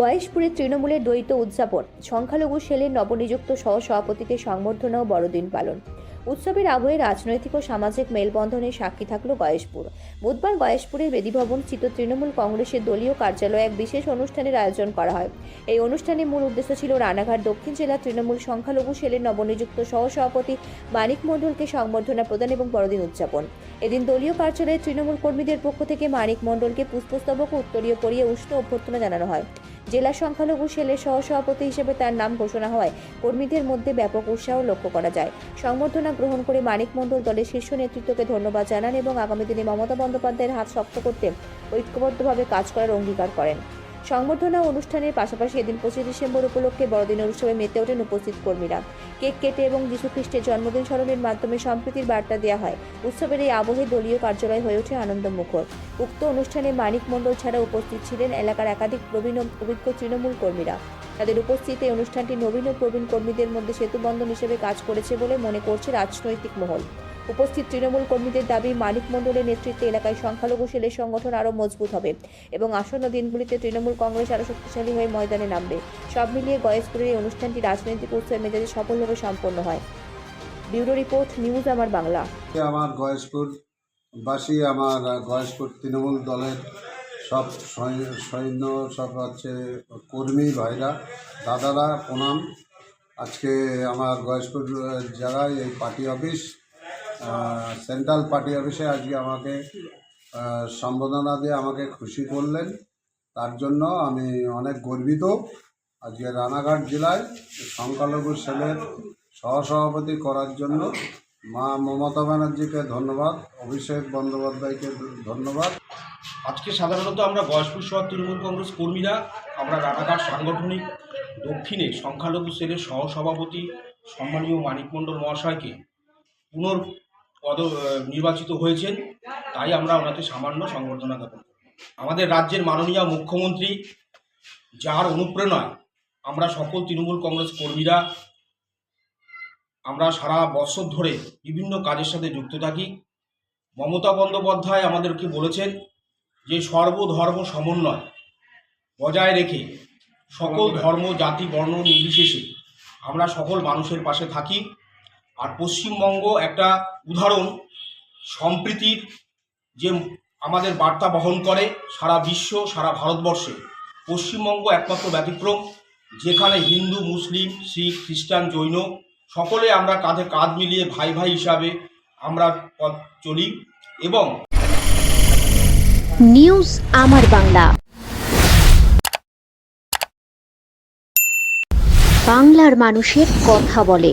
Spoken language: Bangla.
গয়েশপুরে তৃণমূলের দ্বৈত উদযাপন। সংখ্যালঘু সেলের নবনিযুক্ত সহ সভাপতিকে সংবর্ধনা ও বড়দিন পালন। উৎসবের আবহে রাজনৈতিক ও সামাজিক মেলবন্ধনের সাক্ষী থাকল গয়েশপুর। বুধবার গয়েশপুরের বেদিভবন স্থিত তৃণমূল কংগ্রেসের দলীয় কার্যালয়ে এক বিশেষ অনুষ্ঠানের আয়োজন করা হয়। এই অনুষ্ঠানের মূল উদ্দেশ্য ছিল রানাঘাট দক্ষিণ জেলা তৃণমূল সংখ্যালঘু সেলের নবনিযুক্ত সহসভাপতি মানিক মণ্ডলকে সংবর্ধনা প্রদান এবং বড়দিন উদযাপন। এদিন দলীয় কার্যালয়ে তৃণমূল কর্মীদের পক্ষ থেকে মানিক মণ্ডলকে পুষ্পস্তবক উত্তরীয় পরিয়ে উষ্ণ অভ্যর্থনা জানানো হয়। জেলা সংখ্যালঘু সেলের সহসভাপতি হিসেবে তার নাম ঘোষণা হওয়ায় কর্মীদের মধ্যে ব্যাপক উৎসাহ লক্ষ্য করা যায়। সংবর্ধনা গ্রহণ করে মানিক মণ্ডল দলের শীর্ষ নেতৃত্বকে ধন্যবাদ জানান এবং আগামী দিনে মমতা বন্দ্যোপাধ্যায়ের হাত শক্ত করতে ঐক্যবদ্ধভাবে কাজ করার অঙ্গীকার করেন। সংবর্ধনা অনুষ্ঠানের পাশাপাশি এদিন পঁচিশ ডিসেম্বর উপলক্ষে বড়দিনের উৎসবে মেতে ওঠেন উপস্থিত কর্মীরা। কেক কেটে এবং যীশুখ্রিস্টের জন্মদিন স্মরণের মাধ্যমে সম্প্রীতির বার্তা দেওয়া হয়। উৎসবের এই আবহে দলীয় কার্যালয় হয়ে ওঠে আনন্দমুখর। উক্ত অনুষ্ঠানে মানিক মণ্ডল ছাড়া উপস্থিত ছিলেন এলাকার একাধিক প্রবীণ অভিজ্ঞ তৃণমূল কর্মীরা। তাদের উপস্থিতিতে এই অনুষ্ঠানটি নবীন ও প্রবীণ কর্মীদের মধ্যে সেতুবন্ধন হিসেবে কাজ করেছে বলে মনে করছে রাজনৈতিক মহল। উপস্থিত তৃণমূল কর্মীদের দাবি, মানিক মণ্ডলের নেতৃত্বে এলাকায় সংখ্যালঘু সেলের সংগঠন আরও মজবুত হবে এবং আসন্ন দিনগুলিতে তৃণমূল কংগ্রেস আরও শক্তিশালী হয়ে ময়দানে নামবে। সব মিলিয়ে গয়েশপুরের এই অনুষ্ঠানটি রাজনৈতিক উৎসবের মেজাজে সফলভাবে সম্পন্ন হয়। ব্যুরো রিপোর্ট, নিউজ আমার বাংলা। আমার গয়েশপুর বাসী আমার গয়েশপুর তৃণমূল দলের সব সৈন্য সব হচ্ছে কর্মী ভাইরা, দাদারা, প্রণাম। আজকে আমার গয়েশপুর জেলায় এই পার্টি অফিস সেন্ট্রাল পার্টি অফিসে আজকে আমাকে সম্বোধনা দিয়ে আমাকে খুশি করলেন। তার জন্য আমি অনেক গর্বিত। আজকে রানাঘাট জেলায় সংখ্যালঘু সেলের সহসভাপতি করার জন্য মা মমতা ব্যানার্জিকে ধন্যবাদ, অভিষেক বন্দ্যোপাধ্যায়কে ধন্যবাদ। আজকে সাধারণত আমরা গয়েশপুর শহর তৃণমূল কংগ্রেস কর্মীরা, আমরা রানাঘাট সাংগঠনিক দক্ষিণে সংখ্যালঘু সেলের সহসভাপতি সম্মানীয় মানিক মণ্ডল মহাশয়কে পুনর পদ নির্বাচিত হয়েছেন তাই আমরা ওনাকে সামান্য সংবর্ধনা জ্ঞাপন আমাদের রাজ্যের মাননীয় মুখ্যমন্ত্রী যার অনুপ্রেরণায় আমরা সকল তৃণমূল কংগ্রেস কর্মীরা আমরা সারা বছর ধরে বিভিন্ন কাজের সাথে যুক্ত থাকি। মমতা বন্দ্যোপাধ্যায় আমাদেরকে বলেছেন যে সর্বধর্ম সমন্বয় বজায় রেখে সকল ধর্ম জাতি বর্ণ নির্বিশেষে আমরা সকল মানুষের পাশে থাকি। আর পশ্চিমবঙ্গ একটা উদাহরণ। সম্প্রীতির যে আমাদের বার্তা বহন করে সারা বিশ্ব, সারা ভারতবর্ষে। পশ্চিমবঙ্গ একমাত্র ব্যতিক্রম, যেখানে হিন্দু, মুসলিম, শিখ, খ্রিস্টান, জৈন সকলে আমরা কাঁধে কাঁধ মিলিয়ে ভাই ভাই হিসাবে আমরা পথ চলি এবং নিউজ আমার বাংলা। বাংলার মানুষের কথা বলে।